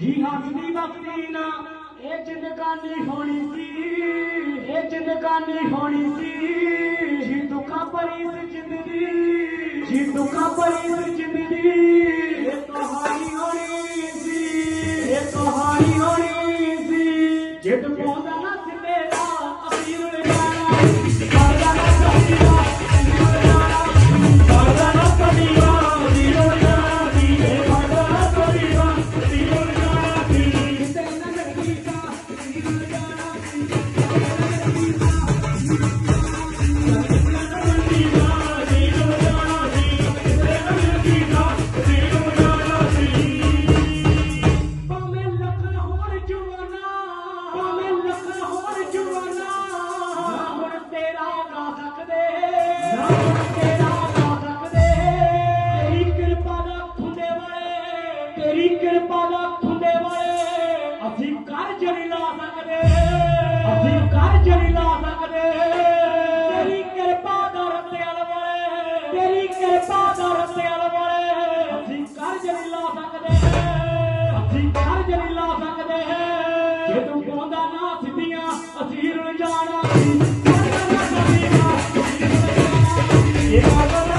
ही हंसदी बसदी ना ये जिंदगानी होनी सी ये जिंदगानी होनी सी जी दुखा परी ज़िंदगी जी दुखा परी ज़िंदगी ਸਕਦੇ ਨਾ ਤੇਰਾ ਸਕਦੇ ਤੇਰੀ ਕਿਰਪਾ ਨਾਲ ਖੁੰਦੇ ਵਾਲੇ ਤੇਰੀ ਕਿਰਪਾ ਨਾਲ ਖੁੰਦੇ ਅਸੀਂ ਕਰ ਜਰੀ ਲਾ ਸਕਦੇ। ਅਸੀਂ ਕਰ ਜਰੀ ਲਾ ਸਕਦੇ। ਤੇਰੀ ਕਿਰਪਾ ਦਾ ਰਸਤੇ ਵਾਲੇ। ਤੇਰੀ ਕਿਰਪਾ ਦਾ ਰਸਤੇ ਵਾਲੇ। ਅਸੀਂ ਕਰ ਜਰੀ ਲਾ ਸਕਦੇ। ਅਸੀਂ ਕਰ ਜਰੀ ਲਾ ਸਕਦੇ। ਜੇ ਤੂੰ ਗਾਉਂਦਾ ਨਾ ਸਿੱਧੀਆਂ ਅਸੀਂ ਰੁਲ ਜਾਣਾ ਇਹ ਗੱਲ